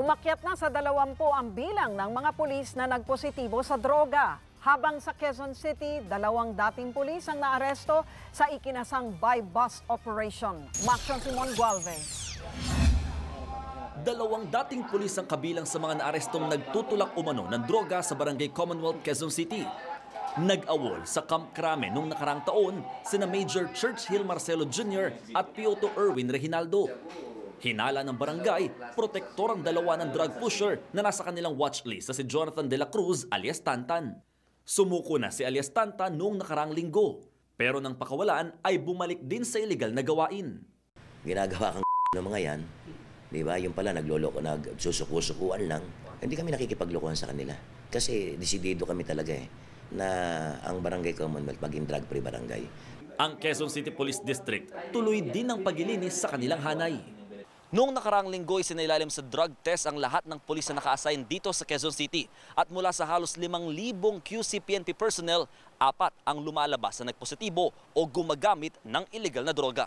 Umakyat na sa dalawampu ang bilang ng mga pulis na nagpositibo sa droga. Habang sa Quezon City, dalawang dating pulis ang naaresto sa ikinasang buy-bus operation. Maction Simon Gualvez. Dalawang dating pulis ang kabilang sa mga naarestong nagtutulak umano ng droga sa Barangay Commonwealth, Quezon City. Nag-awol sa Camp Crame noong nakarang taon sina Major Churchill Marcelo Jr. at Pioto Erwin Reginaldo. Hinala ng barangay, protektor ang dalawa ng drug pusher na nasa kanilang watchlist sa si Jonathan De La Cruz alias Tantan. Sumuko na si alias Tantan noong nakarang linggo. Pero nang pakawalan ay bumalik din sa illegal na gawain. ginagawa kang ng mga yan, di ba? Yung pala nagloloko, nagsusuku-sukuan lang. Hindi kami nakikipaglokohan sa kanila. Kasi desidido kami talaga eh, na ang Barangay Commonwealth maging drug-free barangay. Ang Quezon City Police District tuloy din ang paglilinis sa kanilang hanay. Noong nakaraang linggo, isinailalim sa drug test ang lahat ng pulis na naka-assign dito sa Quezon City. At mula sa halos 5,000 QCPNP personnel, apat ang lumalabas na nagpositibo o gumagamit ng illegal na droga.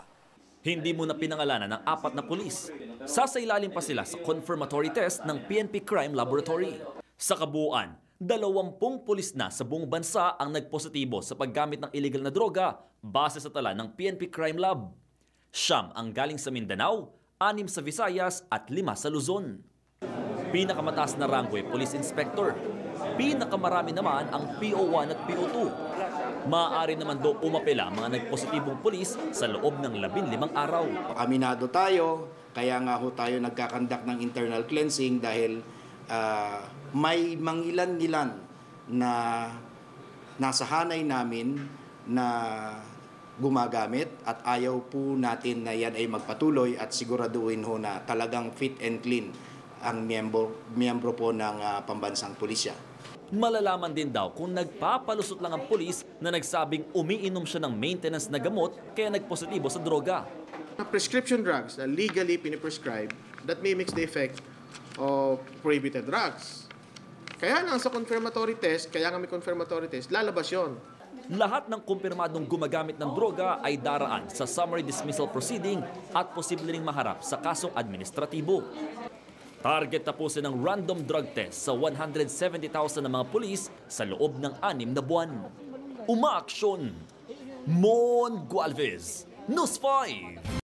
Hindi mo na pinangalanan ng apat na pulis. Sasailalim pa sila sa confirmatory test ng PNP Crime Laboratory. Sa kabuuan, dalawampung pulis na sa buong bansa ang nagpositibo sa paggamit ng illegal na droga base sa tala ng PNP Crime Lab. Siyam ang galing sa Mindanao, anim sa Visayas at lima sa Luzon. Pinakamataas na ranggo ay Police Inspector. Pinakamarami naman ang PO1 at PO2. Maaari naman do umapela mga nagpositibong pulis sa loob ng 15 araw. Aminado tayo, kaya nga ho tayo nagkakandak ng internal cleansing dahil ah, may mangilan-ngilan na nasa hanay namin na gumagamit at ayaw po natin na yan ay magpatuloy at siguraduhin ho na talagang fit and clean ang miyembro, miyembro po ng ah, pambansang pulisya. Malalaman din daw kung nagpapalusot lang ang pulis na nagsabing umiinom siya ng maintenance na gamot kaya nagpositibo sa droga. na prescription drugs na legally piniprescribe that mimics the effect of prohibited drugs. Kaya lang sa confirmatory test, kaya nga may confirmatory test, lalabas yon. Lahat ng kumpirmadong gumagamit ng droga ay daraan sa summary dismissal proceeding at posible ring maharap sa kasong administratibo. Target tapusin ng random drug test sa 170,000 na mga pulis sa loob ng anim na buwan. Umaaksyon! Mon Gualvez, News 5!